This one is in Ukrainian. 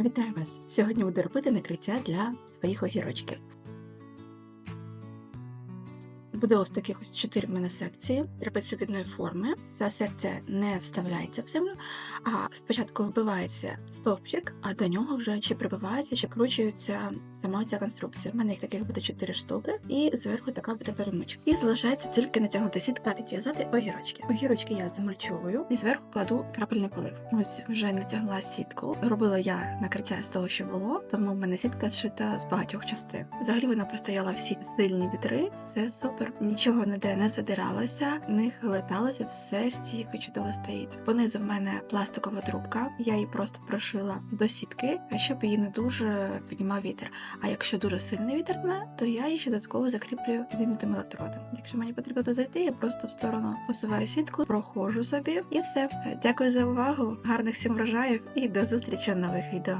Вітаю вас! Сьогодні буду робити накриття для своїх огірочків. Буде ось таких ось чотири в мене секції трапеціовидної форми. Ця секція не вставляється в землю, а спочатку вбивається стовпчик, а до нього вже чи прибивається, чи кручується сама ця конструкція. У мене їх таких буде чотири штуки, і зверху така буде перемичка. І залишається тільки натягнути сітку та відв'язати огірочки. Огірочки я замульчовую і зверху кладу крапельний полив. Ось вже натягла сітку. Робила я накриття з того, що було, тому в мене сітка зшита з багатьох частин. Взагалі вона простояла всі сильні вітри, все супер. Нічого ніде не задиралося, не хилиталося, все стійко чудово стоїть. Понизу в мене пластикова трубка. Я її просто прошила до сітки, щоб її не дуже піднімав вітер. А якщо дуже сильний вітер дме, то я її ще додатково закріплюю зігнутим електродом. Якщо мені потрібно туди зайти, я просто в сторону посуваю сітку, проходжу собі і все. Дякую за увагу, гарних всім врожаїв і до зустрічі в нових відео.